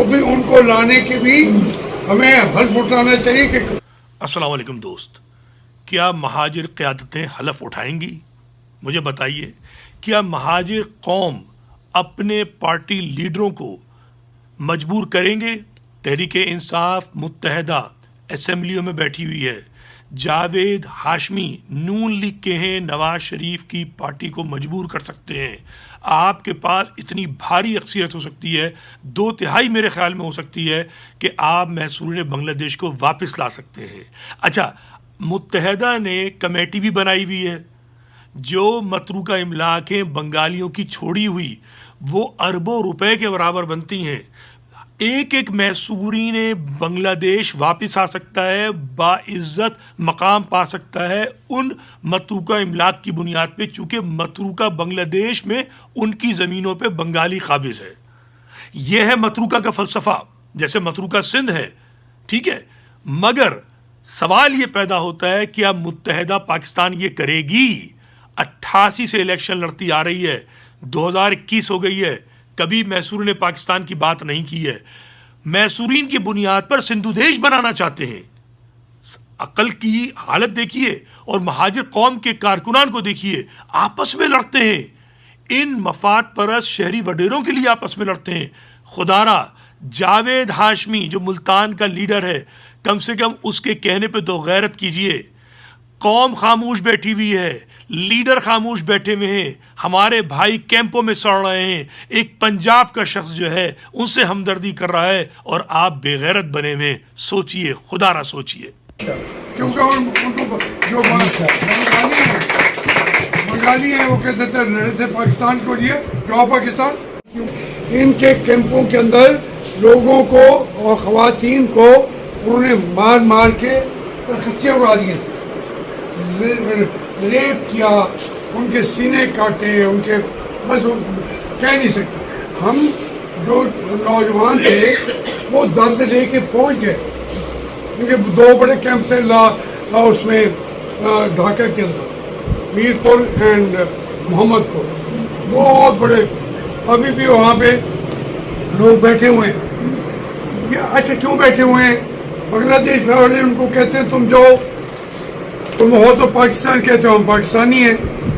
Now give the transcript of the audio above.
वो भी उनको लाने की भी हमें हल्फ उठाना चाहिए कि वालेकुम दोस्त। क्या महाजिर क़्यादतें हलफ उठाएँगी? मुझे बताइए, क्या महाजिर कौम अपने पार्टी लीडरों को मजबूर करेंगे? तहरीक इंसाफ मुतहदा असम्बलियों में बैठी हुई है। जावेद हाशमी नून लीग के हैं, नवाज़ शरीफ की पार्टी को मजबूर कर सकते हैं। आपके पास इतनी भारी अक्सरियत हो सकती है, दो तिहाई मेरे ख्याल में हो सकती है कि आप मैसूर बांग्लादेश को वापस ला सकते हैं। अच्छा मुतहदा ने कमेटी भी बनाई हुई है। जो मतरूका इमलाकें बंगालियों की छोड़ी हुई, वो अरबों रुपए के बराबर बनती हैं। एक एक मैसूरी ने बांग्लादेश वापस आ सकता है, बाइज़्ज़त मकाम पा सकता है उन मतरूका इमलाक की बुनियाद पे, चूँकि मतरूका बांग्लादेश में उनकी ज़मीनों पे बंगाली काबिज है। यह है मतरूका का फ़लसफ़ा, जैसे मतरूका सिंध है, ठीक है? मगर सवाल ये पैदा होता है कि अब मुतहदा पाकिस्तान ये करेगी? अट्ठासी से इलेक्शन लड़ती आ रही है 2021 हो गई है कभी मैसूर ने पाकिस्तान की बात नहीं की है। मैसूरीन की बुनियाद पर सिंधु देश बनाना चाहते हैं। अकल की हालत देखिए और महाजिर कौम के कारकुनान को देखिए। आपस में लड़ते हैं। इन मफाद परस शहरी वडेरों के लिए आपस में लड़ते हैं। खुदारा, जावेद हाशमी जो मुल्तान का लीडर है, कम से कम उसके कहने पे दो गैरत कीजिए। कौम खामोश बैठी हुई है। लीडर खामोश बैठे हुए हैं। हमारे भाई कैंपों में सड़ रहे हैं। एक पंजाब का शख्स जो है, उनसे हमदर्दी कर रहा है और आप बेगैरत बने हुए। सोचिए सोचिए। वो कहते थे पाकिस्तान को लिए पाकिस्तान। इनके कैंपों के अंदर लोगों को और खातन को उन्होंने मार मार के खच्चे उड़ा दिए रेप किया उनके सीने काटे उनके बस वो कह नहीं सकते। हम जो नौजवान थे वो दर्द लेके पहुँच गए। क्योंकि दो बड़े कैंप से ला, ला उसमें ढाका के अंदर मीरपुर एंड मोहम्मदपुर। बहुत बड़े। अभी भी वहाँ पे लोग बैठे हुए हैं। अच्छा क्यों बैठे हुए हैं? बांग्लादेश वाले उनको कहते हैं तुम जाओ तुम हो तो पाकिस्तान कहते हो हम पाकिस्तानी हैं